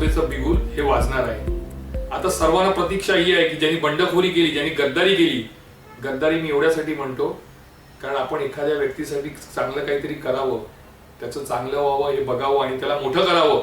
लोकसभेचं बिगुल हे वाजणार आहे. आता सर्वांना प्रतीक्षा ही आहे की ज्यांनी बंडखोरी केली ज्यांनी गद्दारी केली गद्दारी मी एवढ्यासाठी म्हणतो कारण आपण एखाद्या व्यक्तीसाठी चांगलं काहीतरी करावं त्याचं चांगलं व्हावं हे बघावं आणि त्याला मोठं करावं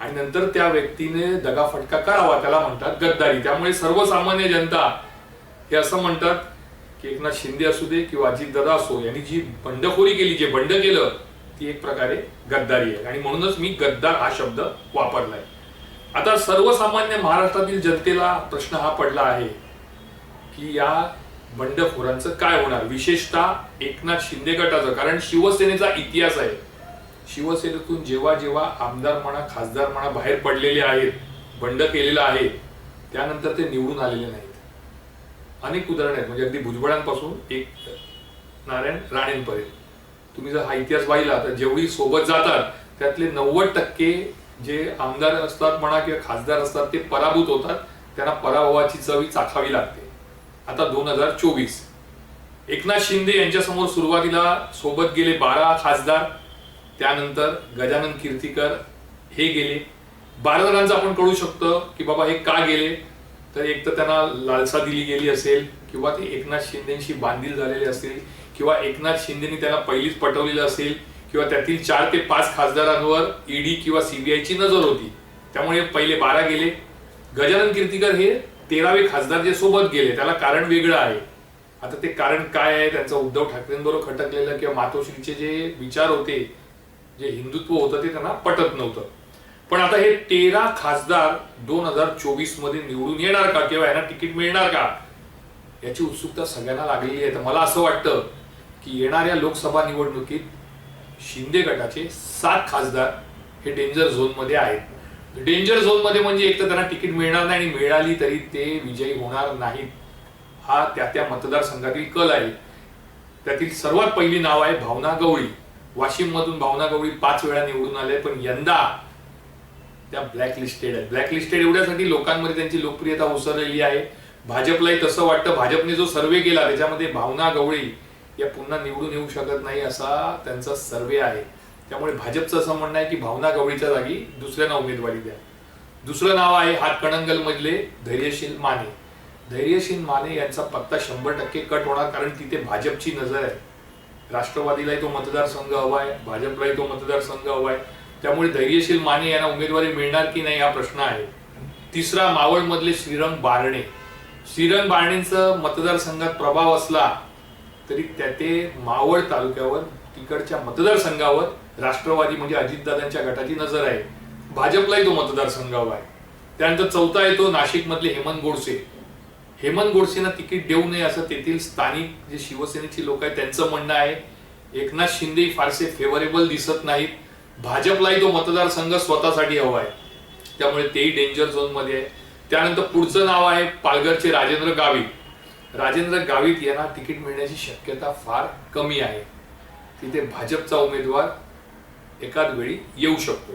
आणि नंतर त्या व्यक्तीने दगाफटका करावा त्याला म्हणतात गद्दारी. त्यामुळे सर्वसामान्य जनता हे असं म्हणतात की एकनाथ शिंदे असू दे किंवा अजितदादा असो यांनी जी बंडखोरी केली जे बंड केलं ती एक प्रकारे गद्दारी आहे. आणि म्हणूनच मी गद्दार हा शब्द वापरलाय. आता सर्वसामान्य महाराष्ट्रातील जनतेला प्रश्न हा पडला आहे की या बंडखोरांचं काय होणार? विशेषतः एकनाथ शिंदे गटाचं. कारण शिवसेनेचा इतिहास आहे. शिवसेनेतून जेव्हा जेव्हा आमदार म्हणा खासदार म्हणा बाहेर पडलेले आहेत बंड केलेलं आहे त्यानंतर ते निवडून आलेले नाहीत. अनेक उदाहरणं आहेत. म्हणजे अगदी भुजबळांपासून एक नारायण राणेंपर्यंत. तुम्ही जर हा इतिहास पाहिला तर जेवढी सोबत जातात त्यातले नव्वद टक्के जे आमदार असतात म्हणा किंवा खासदार असतात ते पराभूत होतात. त्यांना पराभवाची चवी चाखावी लागते. आता दोन हजार चोवीस. एकनाथ शिंदे यांच्यासमोर सुरुवातीला सोबत गेले बारा खासदार. त्यानंतर गजानन कीर्तीकर हे गेले. बारा जणांचं आपण कळू शकतो की बाबा हे का गेले? तर एक तर त्यांना लालसा दिली गेली असेल किंवा ते एकनाथ शिंदेशी बांधील झालेले असेल किंवा एकनाथ शिंदेनी त्याला पहिलीच पटवलेलं असेल. किंवा त्यातील चार ते पाच खासदारांवर ईडी किंवा सीबीआयची नजर होती. त्यामुळे पहिले बारा गेले. गजानन कीर्तिकर हे तेरावे खासदार जे सोबत गेले त्याला कारण वेगळं आहे. आता ते कारण काय आहे? त्यांचं उद्धव ठाकरेंबरोबर खटकलेलं किंवा मातोश्रीचे जे विचार होते जे हिंदुत्व होतं ते त्यांना पटत नव्हतं. पण आता हे तेरा खासदार दोन हजार चोवीसमध्ये निवडून येणार का? किंवा यांना तिकीट मिळणार का? याची उत्सुकता सगळ्यांना लागलेली आहे. तर मला असं वाटतं की येणाऱ्या लोकसभा निवडणुकीत शिंदे गटाचे सात खासदार हे डेंजर झोनमध्ये आहेत. डेंजर झोनमध्ये म्हणजे एक तर त्यांना तिकीट मिळणार नाही आणि मिळाली तरी ते विजयी होणार नाहीत. हा त्या त्या मतदारसंघातील कल आहे. त्यातील सर्वात पहिली नाव आहे भावना गवळी. वाशिम मधून भावना गवळी पाच वेळा निवडून आले पण यंदा त्या ब्लॅक लिस्टेड आहेत. ब्लॅक लिस्टेड एवढ्यासाठी लोकांमध्ये त्यांची लोकप्रियता उसरलेली आहे. भाजपलाही तसं वाटतं. भाजपने जो सर्वे केला त्याच्यामध्ये भावना गवळी या पुन्हा निवडून येऊ शकत नाही असा त्यांचा सर्वे आहे. त्यामुळे भाजपचं असं म्हणणं आहे की भावना गवळीच्या जागी दुसऱ्यांना उमेदवारी द्या. दुसरं नाव आहे हातकणंगल मधले धैर्यशील माने. धैर्यशील माने यांचा पत्ता शंभर टक्के कट होणार कारण तिथे भाजपची नजर आहे. राष्ट्रवादीलाही तो मतदारसंघ हवा आहे भाजपलाही तो मतदारसंघ हवा आहे. त्यामुळे धैर्यशील माने यांना उमेदवारी मिळणार की नाही हा प्रश्न आहे. तिसरा मावळमधले श्रीरंग बारणे. श्रीरंग बारणेंचं मतदारसंघात प्रभाव असला तरी त्या ते मावळ तालुक्यावर तिकडच्या मतदारसंघावर राष्ट्रवादी म्हणजे अजितदादांच्या गटाची नजर आहे. भाजपलाही तो मतदारसंघावर आहे. त्यानंतर चौथा येतो नाशिक मधले हेमंत गोडसे. हेमंत गोडसेंना तिकीट देऊ नये असं तेथील स्थानिक जे शिवसेनेची लोक आहेत त्यांचं म्हणणं आहे एकनाथ शिंदे फारसे फेवरेबल दिसत नाहीत. भाजपलाही तो मतदारसंघ स्वतःसाठी हवा आहे. त्यामुळे तेही डेंजर झोनमध्ये आहे. त्यानंतर पुढचं नाव आहे पालघरचे राजेंद्र गावित. राजेंद्र गावित यांना तिकीट मिळण्याची शक्यता फार कमी आहे. तिथे भाजपचा उमेदवार एकाच वेळी येऊ शकतो.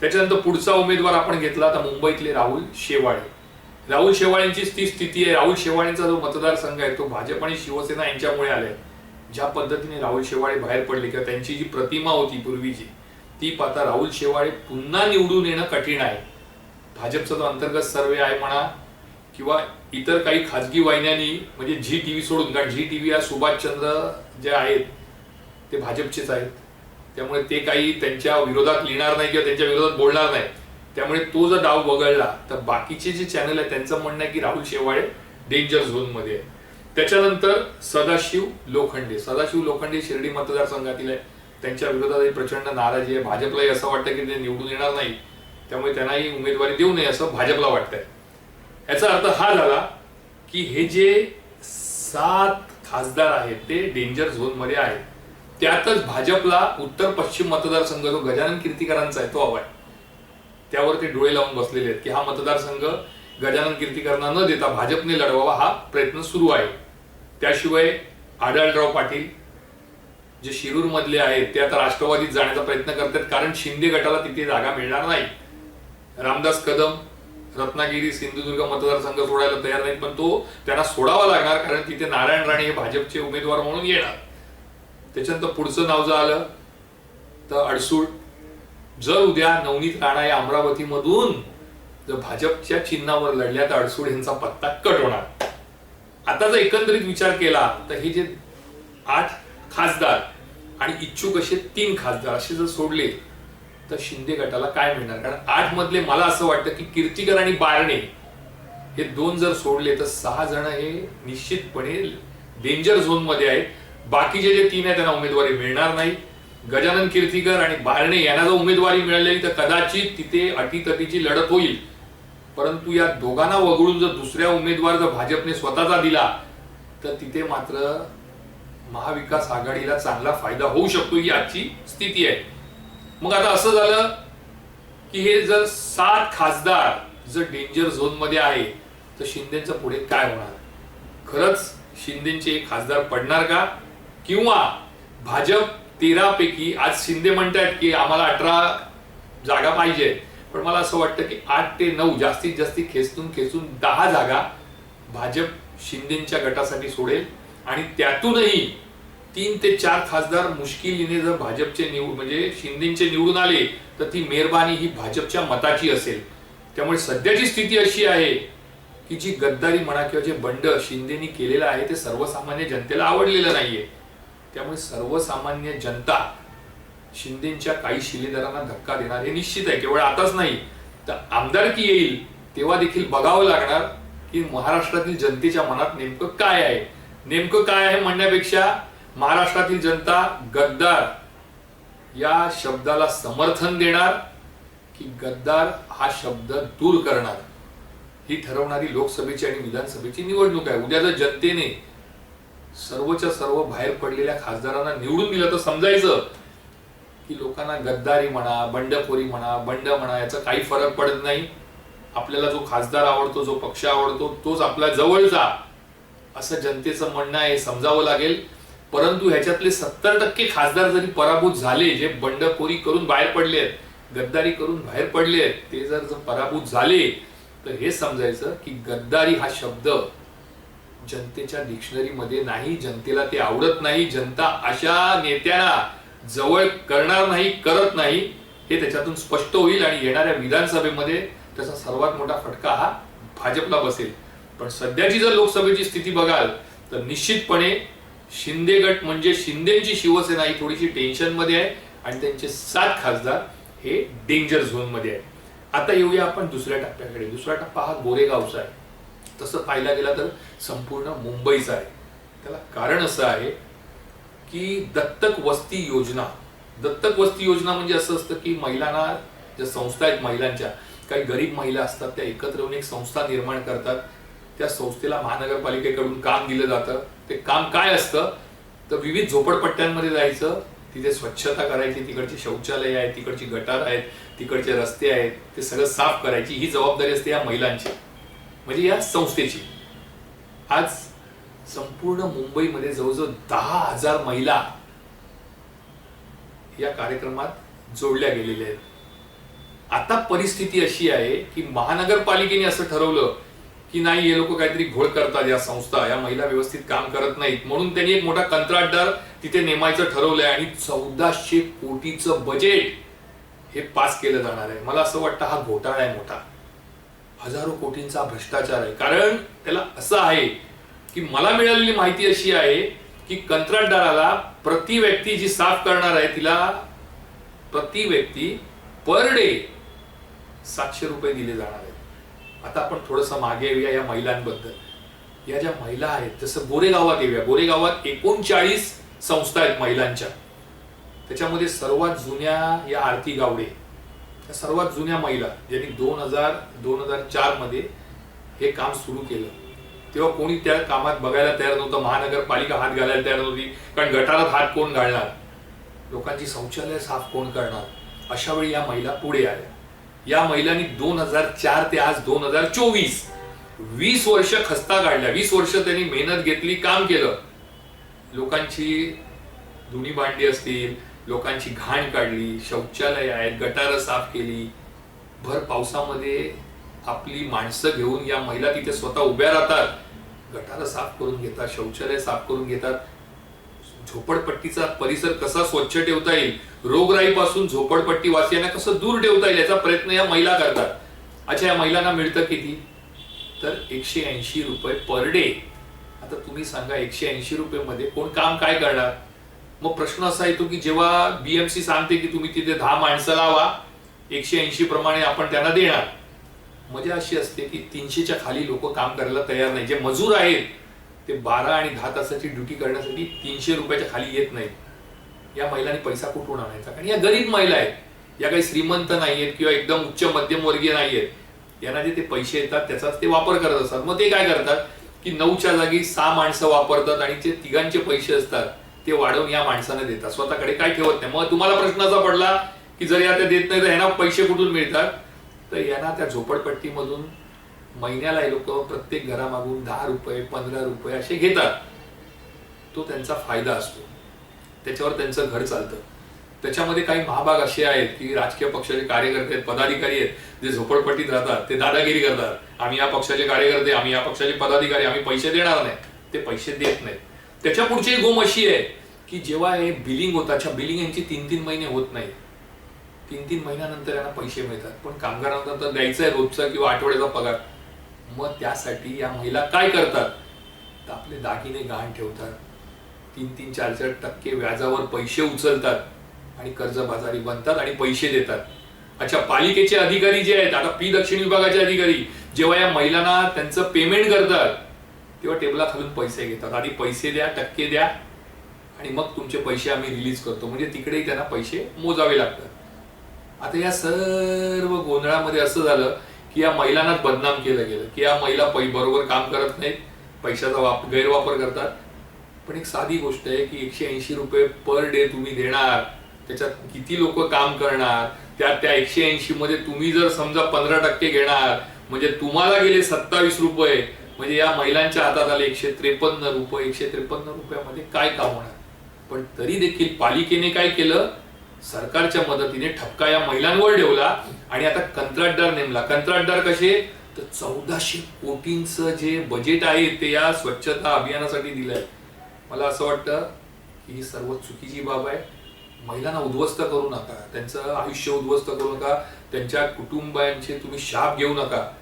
त्याच्यानंतर पुढचा उमेदवार आपण घेतला तर मुंबईतले राहुल शेवाळे. राहुल शेवाळेंचीच ती स्थिती आहे. राहुल शेवाळेंचा जो मतदारसंघ आहे तो भाजप आणि शिवसेना यांच्यामुळे आलाय. ज्या पद्धतीने राहुल शेवाळे बाहेर पडले किंवा त्यांची जी प्रतिमा होती पूर्वीची ती पाहता राहुल शेवाळे पुन्हा निवडून येणं कठीण आहे. भाजपचा जो अंतर्गत सर्वे आहे म्हणा किंवा इतर काही खाजगी वाहिन्यांनी म्हणजे झी टी व्ही सोडून कारण झी टीव्ही हा सुभाषचंद्र जे आहेत ते भाजपचेच आहेत. त्यामुळे ते काही त्यांच्या विरोधात लिहिणार नाही किंवा त्यांच्या विरोधात बोलणार नाही. त्यामुळे तो जर डाव वगळला तर बाकीचे जे चॅनल आहे त्यांचं म्हणणं आहे की राहुल शेवाळे डेंजर झोनमध्ये आहे त्याच्यानंतर सदाशिव लोखंडे. सदाशिव लोखंडे शिर्डी मतदारसंघातील आहे त्यांच्या विरोधातही प्रचंड नाराजी आहे. भाजपलाही असं वाटतं की ते निवडून येणार नाही त्यामुळे त्यांनाही उमेदवारी देऊ नये असं भाजपला वाटतंय. याचा अर्थ हा झाला की हे जे सात खासदार आहेत ते डेंजर झोनमध्ये आहेत. त्यातच भाजपला उत्तर पश्चिम मतदारसंघ जो गजानन कीर्तीकरांचा आहे तो हवाय त्यावर ते डोळे लावून बसलेले आहेत की हा मतदारसंघ गजानन कीर्तीकरांना न देता भाजपने लढवावा हा प्रयत्न सुरू आहे. त्याशिवाय आढळराव पाटील जे शिरूर मधले आहेत ते आता राष्ट्रवादीत जाण्याचा प्रयत्न करतात कारण शिंदे गटाला तिथे जागा मिळणार नाही. रामदास कदम रत्नागिरी सिंधुदुर्ग मतदारसंघ सोडायला तयार नाहीत पण तो त्यांना सोडावा लागणार कारण तिथे नारायण राणे हे भाजपचे उमेदवार म्हणून येणार. त्याच्यानंतर पुढचं नाव जर आलं तर अडसूळ. जर उद्या नवनीत राणा या अमरावतीमधून जर भाजपच्या चिन्हावर लढल्या तर अडसूळ यांचा पत्ता कट होणार. आता जर एकंदरीत विचार केला तर हे जे आठ खासदार आणि इच्छुक असे तीन खासदार असे जर सोडले तर शिंदे गटाला काय मिळणार? कारण आठ मधले मला असं वाटतं की कीर्तिकर आणि बारणे हे दोन जर सोडले तर सहा जण हे निश्चितपणे डेंजर झोनमध्ये आहेत. बाकीचे जे तीन आहेत त्यांना उमेदवारी मिळणार नाही. गजानन कीर्तिकर आणि बारणे यांना जर उमेदवारी मिळाली तर कदाचित तिथे अटीतटीची लढत होईल. परंतु या दोघांना वगळून जर दुसऱ्या उमेदवार जर भाजपने स्वतःचा दिला तर तिथे मात्र महाविकास आघाडीला चांगला फायदा होऊ शकतो ही आजची स्थिती आहे. मग आता असं झालं की हे जर सात खासदार जर डेंजर झोनमध्ये आहे तर शिंदेचं पुढे काय होणार? खरंच शिंदेचे एक खासदार पडणार का? किंवा भाजप तेरा पैकी आज शिंदे म्हणतायत की आम्हाला अठरा जागा पाहिजे पण मला असं वाटतं की आठ ते नऊ जास्तीत जास्ती खेचून खेचून दहा जागा भाजप शिंदेच्या गटासाठी सोडेल. आणि त्यातूनही तीन ते चार खासदार मुश्किलीने जर भाजपचे निवड म्हणजे शिंदेचे निवडून आले तर ती मेहरबानी ही भाजपच्या मताची असेल. त्यामुळे सध्याची स्थिती अशी आहे की जी गद्दारी म्हणा किंवा जे बंड शिंदेनी केलेलं आहे ते सर्वसामान्य जनतेला आवडलेलं नाहीये. त्यामुळे सर्वसामान्य जनता शिंदेच्या काही शिलेदारांना धक्का देणार हे निश्चित आहे केवळ आताच नाही. तर आमदारकी येईल तेव्हा देखील बघावं लागणार की महाराष्ट्रातील जनतेच्या मनात नेमकं काय आहे. नेमकं काय आहे म्हणण्यापेक्षा महाराष्ट्रातील जनता गद्दार या शब्दाला समर्थन देणार की गद्दार हा शब्द दूर करणार. ही ठरवणारी लोकसभेची आणि विधानसभेची निवडणूक आहे. उद्या जर जनतेने सर्वच्या सर्व बाहेर पडलेल्या खासदारांना निवडून दिलं तर समजायचं की लोकांना गद्दारी म्हणा बंडखोरी म्हणा बंड म्हणा याचा काही फरक पडत नाही. आपल्याला जो खासदार आवडतो जो पक्ष आवडतो तोच आपला जवळचा. असं जनतेचं म्हणणं आहे समजावं लागेल. परंतु ह्याच्यातले सत्तर टक्के खासदार जरी पराभूत झाले जे बंडखोरी करून बाहेर पडले आहेत गद्दारी करून बाहेर पडले आहेत ते जर जर पराभूत झाले तर हे समजायचं की गद्दारी हा शब्द जनतेच्या डिक्शनरीमध्ये नाही जनतेला ते आवडत नाही जनता अशा नेत्यांना जवळ करणार नाही करत नाही हे त्याच्यातून स्पष्ट होईल आणि येणाऱ्या विधानसभेमध्ये त्याचा सर्वात मोठा फटका हा भाजपला बसेल. पण सध्याची जर लोकसभेची स्थिती बघाल तर निश्चितपणे शिंदे गट म्हणजे शिंदेची शिवसेना ही थोडीशी टेन्शनमध्ये आहे आणि त्यांचे सात खासदार हे डेंजर झोनमध्ये आहे आता येऊया आपण दुसऱ्या टप्प्याकडे. दुसरा टप्पा हा गोरेगावचा आहे. तसं पाहायला गेला तर संपूर्ण मुंबईचा आहे. त्याला कारण असं आहे की दत्तक वस्ती योजना दत्तक वस्ती योजना म्हणजे असं असतं की महिलांना ज्या संस्था आहेत महिलांच्या काही गरीब महिला असतात त्या एकत्र येऊन एक संस्था निर्माण करतात. त्या संस्थेला महानगरपालिकेकडून काम दिलं जातं. ते काम काय असतं? तर विविध झोपडपट्ट्यांमध्ये जायचं तिथे स्वच्छता करायची तिकडची शौचालय आहेत तिकडची गटार आहेत तिकडचे रस्ते आहेत ते सगळं साफ करायची ही जबाबदारी असते या महिलांची. म्हणजे या संस्थेची. आज संपूर्ण मुंबईमध्ये जवळजवळ दहा हजार महिला या कार्यक्रमात जोडल्या गेलेल्या आहेत. आता परिस्थिती अशी आहे की महानगरपालिकेने असं ठरवलं की नाही हे लोक काहीतरी घोळ करतात या संस्था या महिला व्यवस्थित काम करत नाहीत. म्हणून त्यांनी एक मोठा कंत्राटदार तिथे नेमायचं ठरवलंय आणि चौदाशे कोटीचं बजेट हे पास केलं जाणार आहे. मला असं वाटतं हा घोटाळा आहे मोठा. हजारो कोटींचा भ्रष्टाचार आहे. कारण त्याला असं आहे की मला मिळालेली माहिती अशी आहे की कंत्राटदाराला प्रति व्यक्ती जी साफ करणार आहे तिला प्रति व्यक्ती पर डे सातशे रुपये दिले जाणार आता आपण थोडंसं मागे येऊया या महिलांबद्दल. या ज्या महिला आहेत जसं गोरेगावात येऊया. गोरेगावात एकोणचाळीस संस्था आहेत महिलांच्या. त्याच्यामध्ये सर्वात जुन्या या आरती गावडे. या सर्वात जुन्या महिला ज्यांनी दोन हजार दोन हजार चारमध्ये हे काम सुरू केलं. तेव्हा कोणी त्या कामात बघायला तयार नव्हतं. महानगरपालिका हात घालायला तयार नव्हती. कारण गटारात हात कोण घालणार? लोकांची शौचालय साफ कोण करणार? अशा वेळी या महिला पुढे आल्या. या महिलांनी दोन हजार चार ते आज दोन हजार चोवीस वीस वर्ष खस्ता काढल्या वीस वर्ष त्यांनी मेहनत घेतली काम केलं. लोकांची धुणी भांडी असतील लोकांची घाण काढली शौचालय आहेत गटारं साफ केली. भर पावसामध्ये आपली माणसं घेऊन या महिला तिथे स्वतः उभ्या राहतात. गटारं साफ करून घेतात शौचालय साफ करून घेतात. झोपडपट्टीचा परिसर कसा स्वच्छ ठेवता येईल? रोगराईपासून झोपडपट्टी वासियांना कसं दूर ठेवता येईल याचा प्रयत्न या महिला करतात. अच्छा या महिलांना मिळतं किती? तर एकशे ऐंशी रुपये पर डे आता तुम्ही सांगा एकशे ऐंशी रुपये मध्ये कोण काम काय करणार? मग प्रश्न असा येतो की जेव्हा बीएमसी सांगते की तुम्ही तिथे दहा माणसं लावा एकशे ऐंशी प्रमाणे आपण त्यांना देणार. मजा अशी असते की तीनशेच्या खाली लोक काम करायला तयार नाही. जे मजूर आहेत ते बारा आणि दहा तासाची ड्युटी करण्यासाठी तीनशे रुपयाच्या खाली येत नाहीत. या महिलांनी पैसा कुठून आणायचा? कारण या गरीब महिला आहेत. या काही श्रीमंत नाही आहेत किंवा एकदम उच्च मध्यमवर्गीय नाही आहेत यांना जे ते पैसे येतात त्याचाच ते वापर करत असतात. मग ते काय करतात? की नऊच्या जागी सहा माणसं वापरतात आणि जे तिघांचे पैसे असतात ते वाढवून या माणसाने देतात. स्वतःकडे काय ठेवत नाही. मग तुम्हाला प्रश्न असा पडला की जर या त्या देत नाही तर यांना पैसे कुठून मिळतात? तर यांना त्या झोपडपट्टीमधून महिन्याला हे लोक प्रत्येक घरामागून दहा रुपये पंधरा रुपये असे घेतात. तो त्यांचा फायदा असतो. त्याच्यावर त्यांचं घर चालतं. त्याच्यामध्ये काही महाभाग असे आहेत की राजकीय पक्षाचे कार्यकर्ते आहेत पदाधिकारी आहेत जे झोपडपट्टीत राहतात ते दादागिरी करतात. आम्ही या पक्षाचे कार्यकर्ते आम्ही या पक्षाचे पदाधिकारी आम्ही पैसे देणार नाही. ते पैसे देत नाहीत. त्याच्या पुढची गोम अशी आहे की जेव्हा हे बिलिंग होतं अच्छा बिलिंग यांची तीन तीन महिने होत नाही तीन तीन महिन्यानंतर यांना पैसे मिळतात. पण कामगारांना तर द्यायचा आहे रोजचा किंवा आठवड्याचा पगार. मग त्यासाठी या महिला काय करतात? तर आपले दागिने गहाण ठेवतात. तीन तीन चार चार टक्के व्याजावर पैसे उचलतात आणि कर्जबाजारी बनतात आणि पैसे देतात. अच्छा पालिकेचे अधिकारी जे आहेत आता पी दक्षिण विभागाचे अधिकारी जेव्हा या महिलांना त्यांचं पेमेंट करतात तेव्हा टेबला खालून पैसे घेतात. आधी पैसे द्या टक्के द्या आणि मग तुमचे पैसे आम्ही रिलीज करतो. म्हणजे तिकडेही त्यांना पैसे मोजावे लागतात. आता या सर्व गोंधळामध्ये असं झालं की या महिलांनाच बदनाम केलं गेलं की या महिला पै बरोबर काम करत नाहीत पैशाचा वाप गैरवापर करतात. पण एक साधी गोष्ट आहे की एकशे ऐंशी रुपये पर डे तुम्ही देणार त्याच्यात किती लोक काम करणार त्या त्या एकशे ऐंशी मध्ये तुम्ही जर समजा पंधरा टक्के घेणार म्हणजे तुम्हाला गेले सत्तावीस रुपये म्हणजे या महिलांच्या हातात आले एकशे त्रेपन्न रुपये एकशे त्रेपन्न रुपयामध्ये काय काम होणार? पण तरी देखील पालिकेने काय केलं? सरकारच्या मदतीने ठपका या महिलांवर ठेवला. आणि आता कंत्राटदार नेमला. कंत्राटदार कसे? तर चौदाशे कोटींचं जे बजेट आहे ते या स्वच्छता अभियानासाठी दिलंय. मला असं वाटतं की ही सर्व चुकीची बाब आहे. महिलांना उद्ध्वस्त करू नका. त्यांचं आयुष्य उद्ध्वस्त करू नका. त्यांच्या कुटुंबांचे तुम्ही शाप घेऊ नका.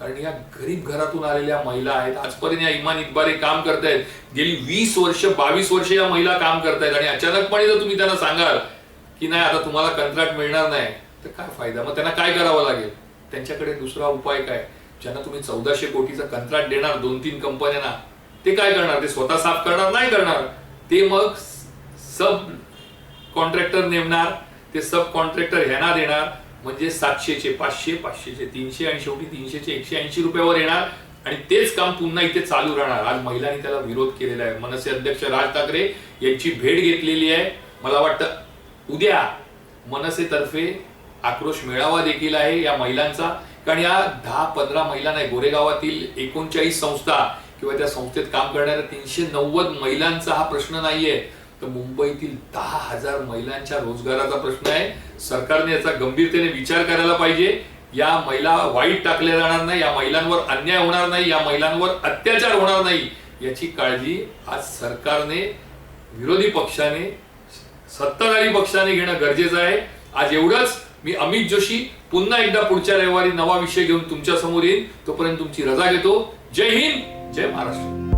कारण या गरीब घरातून आलेल्या महिला आहेत. आजपर्यंत या इमान इतबारे काम करतायत. गेली वीस वर्ष बावीस वर्ष या महिला काम करतायत. आणि अचानकपणे जर तुम्ही त्यांना सांगाल की नाही आता तुम्हाला कंत्राट मिळणार नाही तर काय फायदा? मग त्यांना काय करावं लागेल? त्यांच्याकडे दुसरा उपाय काय? ज्यांना तुम्ही चौदाशे कोटीचा कंत्राट देणार दोन तीन कंपन्यांना ते काय करणार? ते स्वतः साफ करणार? नाही करणार. ते मग सब कॉन्ट्रॅक्टर नेमणार ते सब कॉन्ट्रॅक्टर ह्यांना देणार म्हणजे सातशेचे पाचशे पाचशेचे तीनशे आणि शेवटी तीनशेचे एकशे ऐंशी रुपयावर येणार आणि तेच काम पुन्हा इथे चालू राहणार. आज महिलांनी त्याला विरोध केलेला आहे. मनसे अध्यक्ष राज ठाकरे यांची भेट घेतलेली आहे. मला वाटतं उद्या मनसेतर्फे आक्रोश मेळावा देखील आहे या महिलांचा. कारण या दहा पंधरा महिला नाही गोरेगावातील एकोणचाळीस संस्था किंवा त्या संस्थेत काम करणाऱ्या तीनशे नव्वद महिलांचा हा प्रश्न नाहीये. तर मुंबईतील दहा हजार महिलांच्या रोजगाराचा प्रश्न आहे. सरकारने याचा गंभीरतेने विचार करायला पाहिजे. या महिला वाईट टाकल्या जाणार नाही या महिलांवर अन्याय होणार नाही या महिलांवर अत्याचार होणार नाही याची काळजी आज सरकारने विरोधी पक्षाने सत्ताधारी पक्षाने घेणं गरजेचं आहे. आज एवढंच मी अमित जोशी पुन्हा एकदा पुढच्या रविवारी नवा विषय घेऊन तुमच्यासमोर येईन. तोपर्यंत तुमची रजा घेतो. जय हिंद. जय महाराष्ट्र.